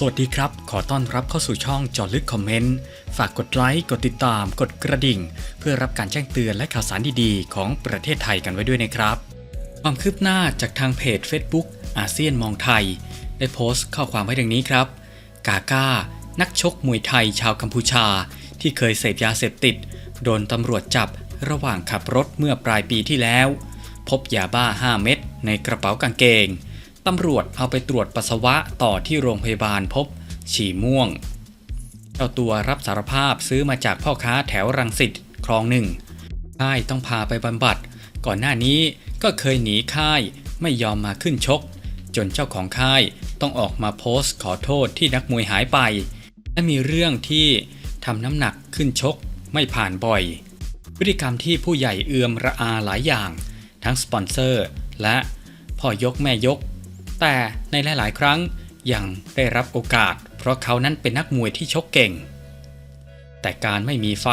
สวัสดีครับ ขอต้อนรับเข้าสู่ช่องจอลึกคอมเมนต์ ฝากกดไลค์ กดติดตาม กดกระดิ่ง เพื่อรับการแจ้งเตือนและข่าวสารดีๆ ของประเทศไทยกันไว้ด้วยนะครับ ความคืบหน้าจากทางเพจ Facebook อาเซียนมองไทย ได้โพสต์ข้อความไว้ดังนี้ครับ กาก้า นักชกมวยไทยชาวกัมพูชา ที่เคยเสพยาเสพติด โดนตำรวจจับระหว่างขับรถเมื่อปลายปีที่แล้ว พบยาบ้า 5 เม็ดในกระเป๋ากางเกง ตำรวจเอาไปตรวจปัสสาวะต่อที่โรงพยาบาลพบ ฉี่ม่วง เจ้าตัวรับสารภาพซื้อมาจากพ่อค้าแถวรังสิตคลองหนึ่งค่ายต้องพาไปบำบัด ก่อนหน้านี้ก็เคยหนีค่ายไม่ยอมมาขึ้นชก จนเจ้าของค่ายต้องออกมาโพสต์ขอโทษที่นักมวยหายไป และมีเรื่องที่ทำน้ำหนักขึ้นชกไม่ผ่านบ่อย พฤติกรรมที่ผู้ใหญ่เอือมระอาหลายอย่าง ทั้งสปอนเซอร์ และพ่อยกแม่ยก แต่ในหลาย ๆ ครั้งยังได้รับโอกาส เพราะเขานั้นเป็นนักมวยที่ชกเก่ง แต่การไม่มีไฟ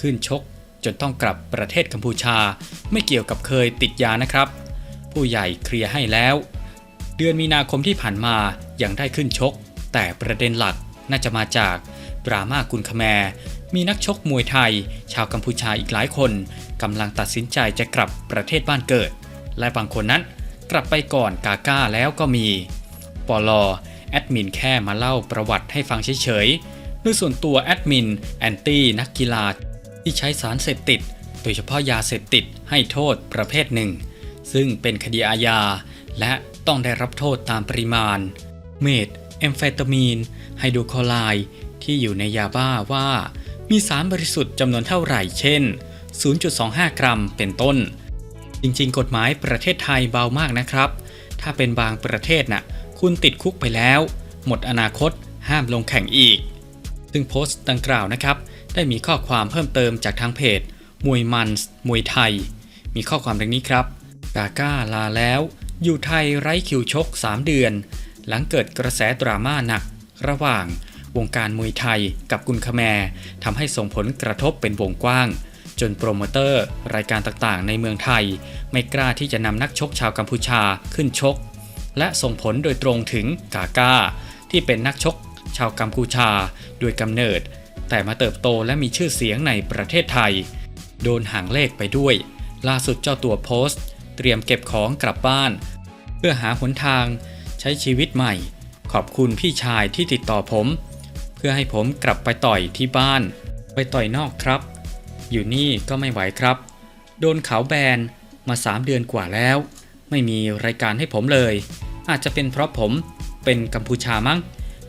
ขึ้นชก จนต้องกลับประเทศกัมพูชา ไม่เกี่ยวกับเคยติดยานะครับ ผู้ใหญ่เคลียร์ให้แล้ว เดือนมีนาคมที่ผ่านมายังได้ขึ้นชก แต่ประเด็นหลักน่าจะมาจากดราม่ากุนคแมมีนักชกมวยไทย ชาวกัมพูชาอีกหลายคนกำลังตัดสินใจจะกลับประเทศบ้านเกิด และบางคนนั้น กลับไปก่อนกาก้าแล้วก็มี ปลอแอดมินแค่มาเล่าประวัติให้ฟังเฉยๆ โดยส่วนตัวแอดมินแอนตี้นักกีฬาที่ใช้สารเสพติด โดยเฉพาะยาเสพติดให้โทษประเภทหนึ่ง ซึ่งเป็นคดีอาญา และต้องได้รับโทษตามปริมาณ เมทแอมเฟตามีน ไฮโดรคลอไรด์ที่อยู่ในยาบ้าว่า มีสารบริสุทธิ์จำนวนเท่าไหร่เช่น 0.25 กรัมเป็นต้น จริงๆ กฎหมายประเทศไทยเบามากนะครับ ถ้าเป็นบางประเทศน่ะ คุณติดคุกไปแล้ว หมดอนาคต ห้ามลงแข่งอีก ซึ่งโพสต์ดังกล่าวนะครับ ได้มีข้อความเพิ่มเติมจากทางเพจ มวยมันส์มวยไทย มีข้อความดังนี้ครับกาก้าลาแล้ว อยู่ไทยไร้คิวชก 3 เดือน หลังเกิดกระแสดราม่าหนัก ระหว่างวงการมวยไทยกับกุนคแมร์ทำให้ส่งผลกระทบเป็นวงกว้าง จนโปรโมเตอร์ รายการต่างๆ ในเมืองไทย ไม่กล้าที่จะนำนักชกชาวกัมพูชาขึ้นชก และส่งผลโดยตรงถึงกาก้า ที่เป็นนักชกชาวกัมพูชาโดยกำเนิด แต่มาเติบโตและมีชื่อเสียงในประเทศไทย โดนห่างเลขไปด้วย ล่าสุดเจ้าตัวโพสต์ เตรียมเก็บของกลับบ้าน เพื่อหาหนทางใช้ชีวิตใหม่ ขอบคุณพี่ชายที่ติดต่อผม เพื่อให้ผมกลับไปต่อยที่บ้าน ไปต่อยนอกครับ อยู่นี่ก็ไม่ไหวครับ โดนเขาแบนมา 3 เดือนกว่าแล้ว ไม่มีรายการให้ผมเลย อาจจะเป็นเพราะผมเป็นกัมพูชามั้ง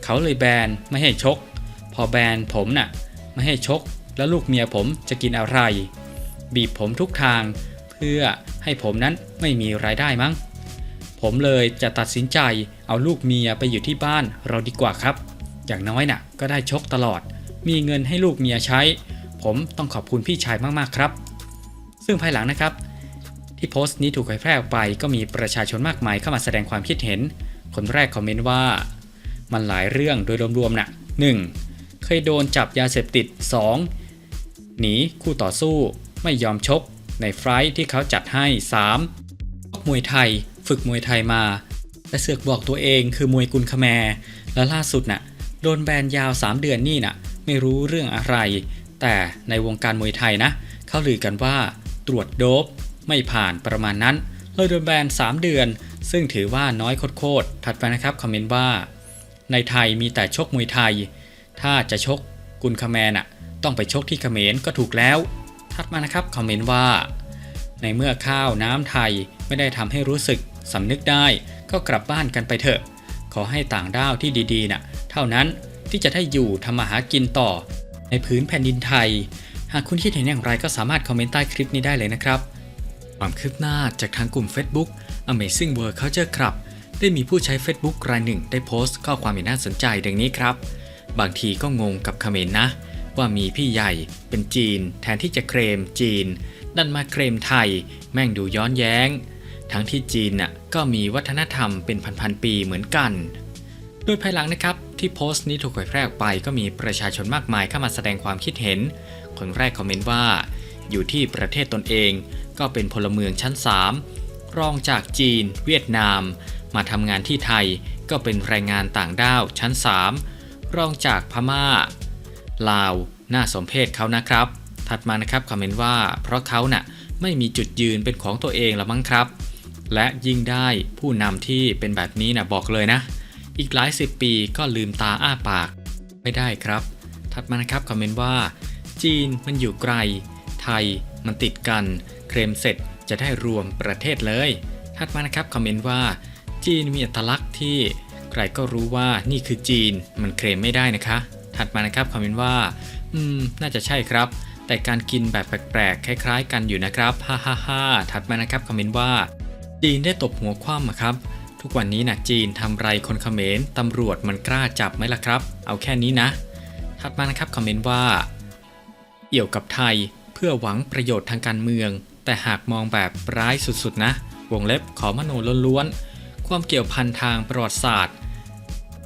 เขาเลยแบนไม่ให้ชก พอแบนผมน่ะไม่ให้ชก แล้วลูกเมียผมจะกินอะไร บีบผมทุกทาง เพื่อให้ผมนั้นไม่มีรายได้มั้ง ผมเลยจะตัดสินใจเอาลูกเมียไปอยู่ที่บ้านเราดีกว่าครับ อย่างน้อยน่ะก็ได้ชกตลอด มีเงินให้ลูกเมียใช้ ผมต้องขอบคุณพี่ชายมากๆครับ ซึ่งภายหลังนะครับ ที่โพสต์นี้ถูกเผยแพร่ออกไปก็มีประชาชนมากมายเข้ามาแสดงความคิดเห็น คนแรกคอมเมนต์ว่า มันหลายเรื่องโดยรวมๆนะ่ะ 1. เคยโดนจับยาเสพติด 2. หนีคู่ต่อสู้ไม่ยอมชก ในไฟล์ที่เขาจัดให้ 3. ชกมวยไทย ฝึกมวยไทยมาและเสือกบอกตัวเองคือมวยกุนคแมและล่าสุดน่ะโดนแบนยาว 3 เดือนนี่น่ะไม่รู้เรื่องอะไร แต่ในวงการมวยไทยนะ เขาลือกันว่าตรวจโดบไม่ผ่านประมาณนั้นเลยโดนแบน 3 เดือน ซึ่งถือว่าน้อยโคตรถัดไปนะครับคอมเมนต์ว่า ในไทยมีแต่ชกมวยไทย ถ้าจะชกกุนคแมนน่ะต้องไปชกที่เขมรก็ถูกแล้ว ถัดมานะครับคอมเมนต์ว่า ในเมื่อข้าวน้ำไทยไม่ได้ทำให้รู้สึกสำนึกได้ ก็กลับบ้านกันไปเถอะ ขอให้ต่างด้าวที่ดีๆน่ะเท่านั้นที่จะได้อยู่ทำมาหากินต่อ ในพื้นแผ่นดินไทย หากคุณคิดเห็นอย่างไรก็สามารถคอมเมนต์ใต้คลิปนี้ได้เลยนะครับ ความคืบหน้าจากทางกลุ่ม Facebook Amazing World Culture Club ได้มีผู้ใช้ Facebook รายหนึ่งได้โพสต์ข้อความอย่างน่าสนใจดังนี้ครับ บางทีก็งงกับเขมรนะ ว่ามีพี่ใหญ่เป็นจีน แทนที่จะเคลมจีนดันมาเคลมไทย แม่งดูย้อนแย้ง ทั้งที่จีนน่ะก็มีวัฒนธรรมเป็นพันๆปีเหมือนกัน โดยภายหลังนะครับที่โพสต์นี้ถูกเผยแพร่ออกไปก็มีประชาชนมากมายเข้ามาแสดงความคิดเห็น คนแรกคอมเมนต์ว่า อยู่ที่ประเทศตนเอง ก็เป็นพลเมืองชั้น 3 รองจากจีน เวียดนาม มาทำงานที่ไทย ก็เป็นแรงงานต่างด้าวชั้น 3 รองจากพม่า ลาว น่าสมเพชเขานะครับ ถัดมานะครับคอมเมนต์ว่า เพราะเขาน่ะไม่มีจุดยืนเป็นของตัวเองละมั้งครับ และยิ่งได้ผู้นำที่เป็นแบบนี้นะบอกเลยนะ อีกหลายสิบปีก็ลืมตาอ้าปากไม่ได้ครับ ถัดมานะครับคอมเมนต์ว่า จีนมันอยู่ไกล ไทยมันติดกัน เคลมเสร็จจะได้รวมประเทศเลย ถัดมานะครับคอมเมนต์ว่า จีนมีอัตลักษณ์ที่ใครก็รู้ว่านี่คือจีนมันเคลมไม่ได้นะคะ ถัดมานะครับคอมเมนต์ว่า อืม น่าจะใช่ครับ แต่การกินแบบแปลกๆ คล้าย ๆ กันอยู่นะครับ ฮ่าฮ่าฮ่าถัดมานะครับคอมเมนต์ว่า จีนได้ตบหัวคว่ำครับ ทุกวันนี้นะจีนทำไรคนเขมรตำรวจมันกล้าจับไหมล่ะครับ เอาแค่นี้นะ ถัดมานะครับคอมเมนต์ว่า เอี่ยวกับไทยเพื่อหวังประโยชน์ทางการเมือง แต่หากมองแบบร้ายสุดๆนะ วงเล็บขอมโนล้วนๆ ความเกี่ยวพันทางประวัติศาสตร์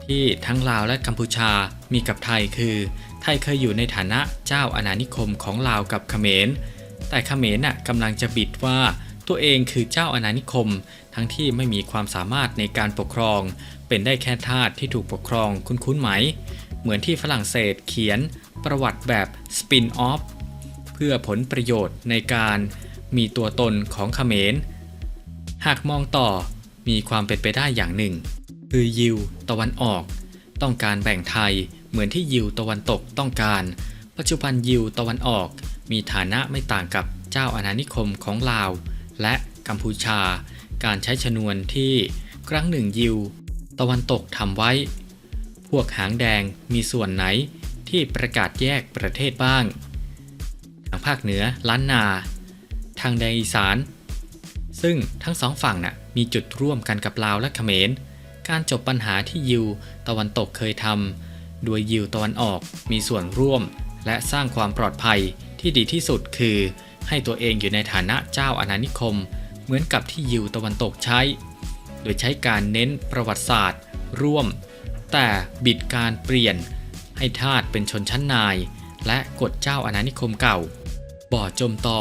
ที่ทั้งลาวและกัมพูชามีกับไทยคือ ไทยเคยอยู่ในฐานะเจ้าอาณานิคมของลาวกับเขมรแต่เขมรน่ะกำลังจะบิดว่าตัวเองคือเจ้าอาณานิคม ทั้งที่ไม่มีความสามารถในการปกครอง เป็นได้แค่ทาสที่ถูกปกครองคุ้นๆไหม เหมือนที่ฝรั่งเศสเขียนประวัติแบบสปินออฟเพื่อผลประโยชน์ในการมีตัวตนของเขมร หากมองต่อมีความเป็นไปได้อย่างหนึ่ง คือยิวตะวันออก ต้องการแบ่งไทยเหมือนที่ยิวตะวันตกต้องการ ปัจจุบันยิวตะวันออก มีฐานะไม่ต่างกับเจ้าอาณานิคมของลาว และกัมพูชา การใช้ชนวนที่ครั้งหนึ่งยิว ตะวันตกทำไว้ พวกหางแดงมีส่วนไหนที่ประกาศแยกประเทศบ้าง ทางภาคเหนือล้านนา ทางแดนอีสาน ซึ่งทั้งสองฝั่งน่ะมีจุดร่วมกันกับลาวและเขมร การจบปัญหาที่ยิวตะวันตกเคยทำโดยยิวตะวันออกมีส่วนร่วม และสร้างความปลอดภัยที่ดีที่สุดคือให้ตัวเองอยู่ในฐานะเจ้าอาณานิคม เหมือนกับที่ยิวตะวันตกใช้ โดยใช้การเน้นประวัติศาสตร์ ร่วม แต่บิดการเปลี่ยน ให้ทาสเป็นชนชั้นนาย และกฎเจ้าอาณานิคมเก่า บ่อจมต่อ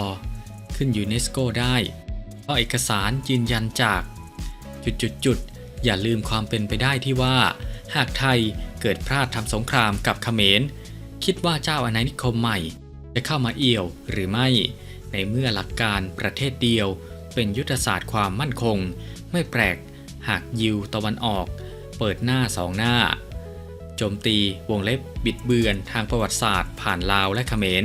ขึ้นยูเนสโกได้เพราะเอกสารยืนยันจากจุดๆๆอย่าลืมความเป็นไปได้ที่ว่า หากไทยเกิดพลาดทำสงครามกับเขมร คิดว่าเจ้าอาณานิคมใหม่ จะเข้ามาเอี่ยวหรือไม่ ในเมื่อหลักการประเทศเดียว เป็นยุทธศาสตร์ความมั่นคง ไม่แปลก หากยิวตะวันออก เปิดหน้าสองหน้า โจมตีวงเล็บบิดเบือนทางประวัติศาสตร์ ผ่านลาวและเขมร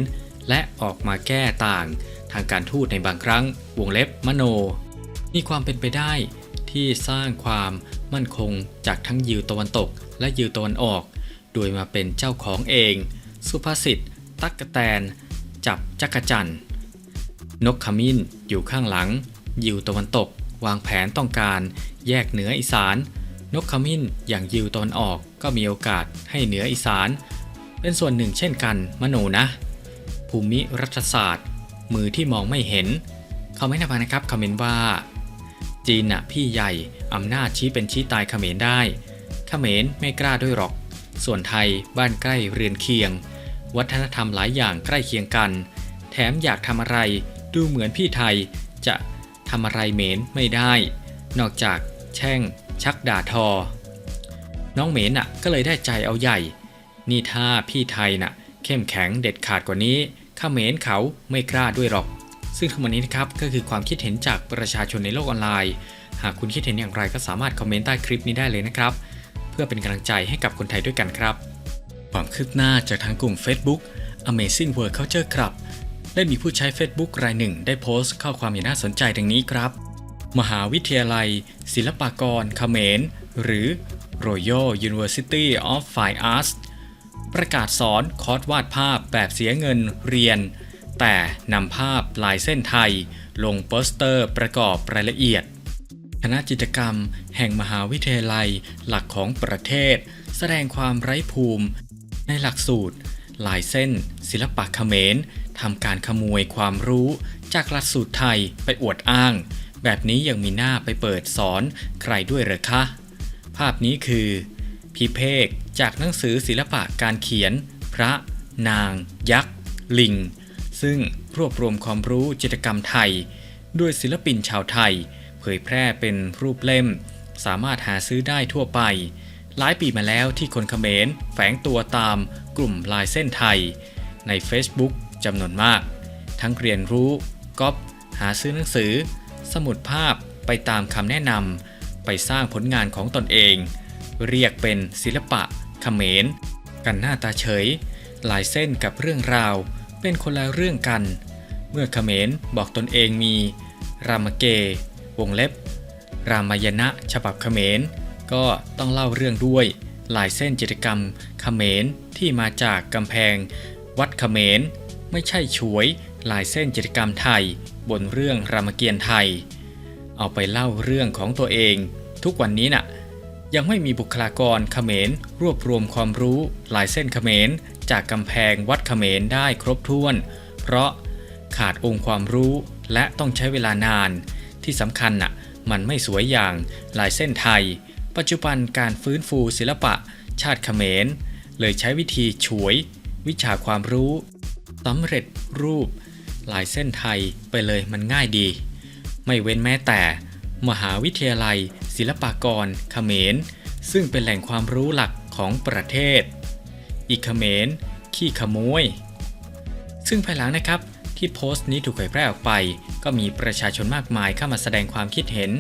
และออกมาแก้ต่างทางการทูตในบางครั้ง วงเล็บมโน มีความเป็นไปได้ที่สร้างความมั่นคงจากทั้งยิวตะวันตกและยิวตะวันออก โดยมาเป็นเจ้าของเอง สุภาษิต ตักกะแตน จับจักรจันนกขมิ้นอยู่ข้างหลัง ยิวตะวันตก วางแผนต้องการ แยกเหนืออีสาน นกขมิ้นอย่างยิวตะวันออกก็มีโอกาสให้เหนืออีสาน เป็นส่วนหนึ่งเช่นกัน มโนนะ ภูมิรัฐศาสตร์ มือที่มองไม่เห็นเขาไม่นำมานะครับคอมเมนต์ว่า จีนน่ะพี่ใหญ่อำนาจชี้เป็นชี้ตายเขมรได้เขมรไม่กล้าด้วยหรอก ส่วนไทยบ้านใกล้เรือนเคียง วัฒนธรรมหลายอย่างใกล้เคียงกัน แถมอยากทำอะไรดูเหมือนพี่ไทยจะ ทำอะไรเหมนไม่ได้ นอกจากแช่ง ชักด่าทอ น้องเหมนน่ะก็เลยได้ใจเอาใหญ่ นี่ถ้าพี่ไทยน่ะ เข้มแข็งเด็ดขาดกว่านี้ข้าเขมรเขาไม่กล้าด้วยหรอก ซึ่งทั้งหมดนี้นะครับก็คือความคิดเห็นจากประชาชนในโลกออนไลน์ หากคุณคิดเห็นอย่างไรก็สามารถคอมเมนต์ใต้คลิปนี้ได้เลยนะครับ เพื่อเป็นกำลังใจให้กับคนไทยด้วยกันครับ ความคืบหน้าจากทางกลุ่ม Facebook Amazing World Culture Club ได้มีผู้ใช้ Facebook รายหนึ่ง ได้โพสต์ข้อความอย่างน่าสนใจดังนี้ครับ มหาวิทยาลัย ศิลปากรเขมร หรือ Royal University of Fine Arts ประกาศสอนคอร์สวาดภาพแบบเสียเงินเรียน แต่นำภาพลายเส้นไทย ลงโปสเตอร์ประกอบรายละเอียด คณะจิตรกรรม แห่งมหาวิทยาลัยหลักของประเทศ แสดงความไร้ภูมิ ในหลักสูตร ลายเส้น ศิลปะเขมร ทำการขโมยความรู้ จากหลักสูตรไทยไปอวดอ้าง แบบนี้ยังมีหน้าไปเปิดสอนใครด้วยหรือคะ ภาพนี้คือพิเพกจากหนังสือศิลปะการเขียน พระ นาง ยักษ์ ลิง ซึ่งรวบรวมความรู้จิตรกรรมไทย ด้วยศิลปินชาวไทย เผยแพร่เป็นรูปเล่ม สามารถหาซื้อได้ทั่วไป หลายปีมาแล้วที่คนเขมรแฝงตัวตามกลุ่มลายเส้นไทย ใน Facebook จำนวนมาก ทั้งเรียนรู้ก๊อปหาซื้อหนังสือ สมุดภาพไปตามคำแนะนำไปสร้างผลงานของตนเอง เรียกเป็นศิลปะเขมร กันหน้าตาเฉย ลายเส้นกับเรื่องราว เป็นคนละเรื่องกัน เมื่อเขมรบอกตนเองมี รามเก วงเล็บ รามายณะฉบับเขมร ก็ต้องเล่าเรื่องด้วยลายเส้นจิตรกรรมเขมรที่มาจากกำแพง วัดเขมร ไม่ใช่ฉวย ลายเส้นจิตรกรรมไทย บนเรื่องรามเกียรติ์ไทย เอาไปเล่าเรื่องของตัวเอง ทุกวันนี้น่ะยังไม่มีบุคลากรเขมร รวบรวมความรู้ ลายเส้นเขมร จากกำแพงวัดเขมรได้ครบถ้วน เพราะขาดองค์ความรู้และต้องใช้เวลานาน ที่สำคัญน่ะมันไม่สวยอย่างลายเส้นไทย ปัจจุบันการฟื้นฟูศิลปะ ชาติเขมร เลยใช้วิธีฉวย วิชาความรู้ สำเร็จรูปลายเส้นไทยไปเลยมันง่ายดี ไม่เว้นแม้แต่ มหาวิทยาลัย ศิลปากรเขมร ซึ่งเป็นแหล่งความรู้หลักของประเทศ อีกเขมร ขี้ขโมย ซึ่งภายหลังนะครับที่โพสต์นี้ถูกเผยแพร่ออกไป ก็มีประชาชนมากมายเข้ามาแสดงความคิดเห็น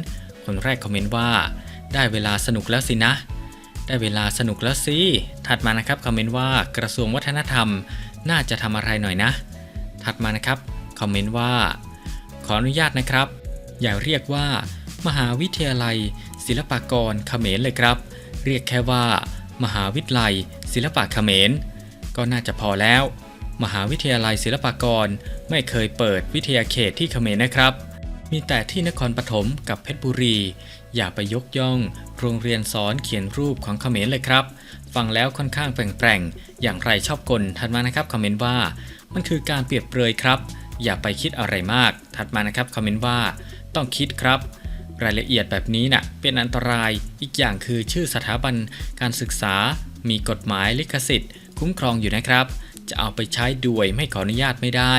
คนแรกคอมเมนต์ว่า ได้เวลาสนุกแล้วสินะ ได้เวลาสนุกแล้วสิ ถัดมานะครับคอมเมนต์ว่ากระทรวงวัฒนธรรม น่าจะทำอะไรหน่อยนะ ถัดมานะครับคอมเมนต์ว่า ขออนุญาตนะครับ อย่าเรียกว่า มหาวิทยาลัย ศิลปากรเขมรเลยครับ เรียกแค่ว่า มหาวิทยาลัย ศิลปะเขมร ก็น่าจะพอแล้ว มหาวิทยาลัยศิลปากรไม่เคยเปิดวิทยาเขตที่เขมรนะครับ มีแต่ที่นครปฐมกับเพชรบุรี อย่าไปยกย่อง โรงเรียนสอนเขียนรูปของเขมรเลยครับ ฟังแล้วค่อนข้างแปลงๆอย่างไรชอบกลถัดมานะครับคอมเมนต์ว่า มันคือการเปรียบเปรยครับ อย่าไปคิดอะไรมาก ถัดมานะครับคอมเมนต์ว่า ต้องคิดครับรายละเอียดแบบนี้น่ะเป็นอันตราย อีกอย่างคือชื่อสถาบันการศึกษา มีกฎหมายลิขสิทธิ์ คุ้มครองอยู่นะครับ จะเอาไปใช้ด้วยไม่ขออนุญาตไม่ได้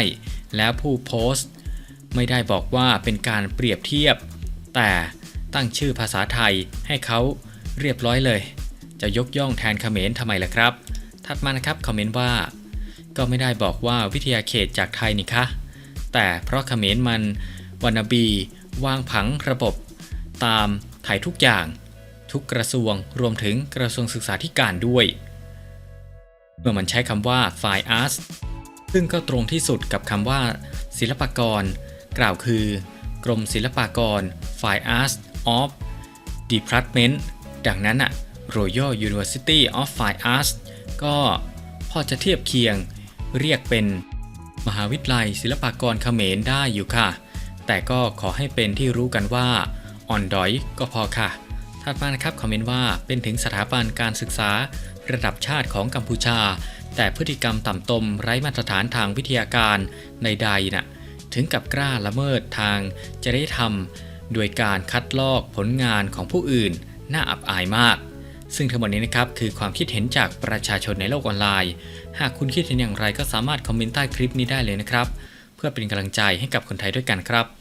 แล้วผู้โพสต์ ไม่ได้บอกว่าเป็นการเปรียบเทียบ แต่ตั้งชื่อภาษาไทยให้เขาเรียบร้อยเลย จะยกย่องแทนเขมรทำไมล่ะครับ ถัดมานะครับคอมเมนต์ว่า ก็ไม่ได้บอกว่าวิทยาเขตจากไทยนี่คะแต่เพราะเขมรมันวานาบี วางผังระบบ ตามไทยทุกอย่าง ทุกกระทรวงรวมถึงกระทรวงศึกษาธิการด้วย เมื่อมันใช้คำว่า fine arts ซึ่งก็ตรงที่สุดกับคำว่า ศิลปกร กล่าวคือกรมศิลปากร Fine Arts of Department ดังนั้นอะ Royal University of Fine Arts ก็พอจะเทียบเคียงเรียกเป็นมหาวิทยาลัยศิลปากรเขมรได้อยู่ค่ะ แต่ก็ขอให้เป็นที่รู้กันว่าอ่อนดอยก็พอค่ะถัดมานะครับคอมเมนต์ว่าเป็นถึงสถาบันการศึกษาระดับชาติของกัมพูชา แต่พฤติกรรมต่ำตมไร้มาตรฐานทางวิทยาการในใดๆน่ะ ถึงกับกล้าละเมิดทางจริยธรรม โดยการคัดลอกผลงานของผู้อื่น น่าอับอายมาก ซึ่งทั้งหมดนี้นะครับคือความคิดเห็นจากประชาชนในโลกออนไลน์ หากคุณคิดเห็นอย่างไรก็สามารถคอมเมนต์ใต้คลิปนี้ได้เลยนะครับ เพื่อเป็นกำลังใจให้กับคนไทยด้วยกันครับ